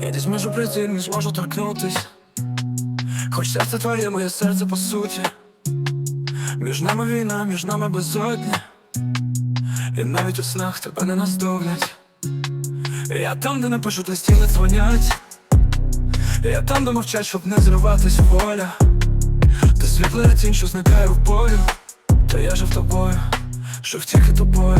Я десь можу прийти, не зможу торкнутись. Хоч серце твоє, моє серце по суті. Між нами війна, між нами безодня. І навіть у снах тебе не наздоблять. Я там, де не пишуть листі, не дзвонять. Я там, де мовчать, щоб не зриватись воля. Ти світла тінь, що зникає в бою. Та я жив тобою, жив тільки тобою.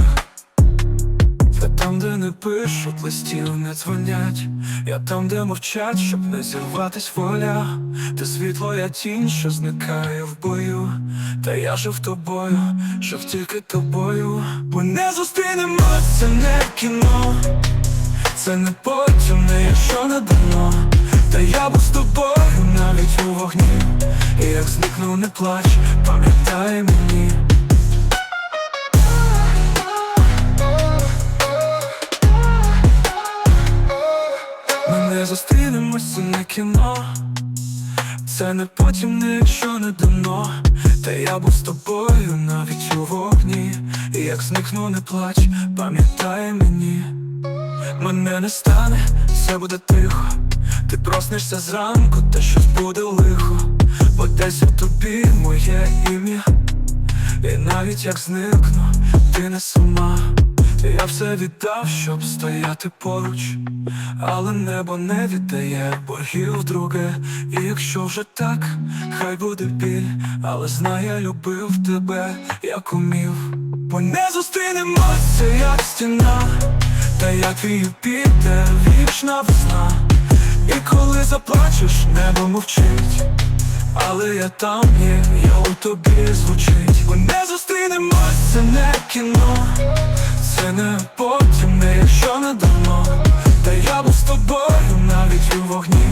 Та там, де не пишуть листів, не дзвонять. Я там, де мовчать, щоб не зірватись воля. Ти світло, я тінь, що зникає в бою. Та я жив тобою, жив тільки тобою. Бо не зустрінемо, це не кіно. Це не потім, не якщо не дано. Та я був з тобою навіть у вогні. І як зникну, не плач, пам'ятай мені. Ми не зустрінемось, це не кіно. Це не потім, не якщо не дано. Та я був з тобою навіть у вогні. І як зникну, не плач, пам'ятай мені. Мене не стане, все буде тихо. Ти проснешся зранку, та щось буде лихо. Бо десь у тобі моє ім'я. І навіть як зникну, ти не сама. Я все віддав, щоб стояти поруч, але небо не віддає боргів друге. І якщо вже так, хай буде біль, але знай, я любив тебе, як умів. Бо не зустрінемося, як стіна, та як твій Юпітер, вічна весна. І коли заплачеш, небо мовчить. Але я там є, я у тобі звучить Бо не зустрінемось, це не кіно. Це не потім, не якщо не давно Та я був з тобою навіть у вогні.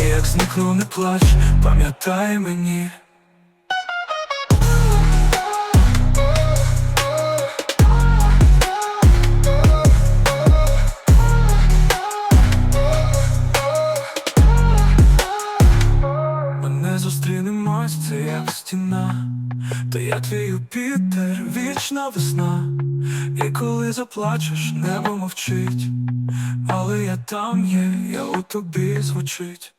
І як зникну, не плач, пам'ятай мені та я твій Юпітер, вічна весна. І коли заплачеш, небо мовчить, але я там є, я у тобі звучить.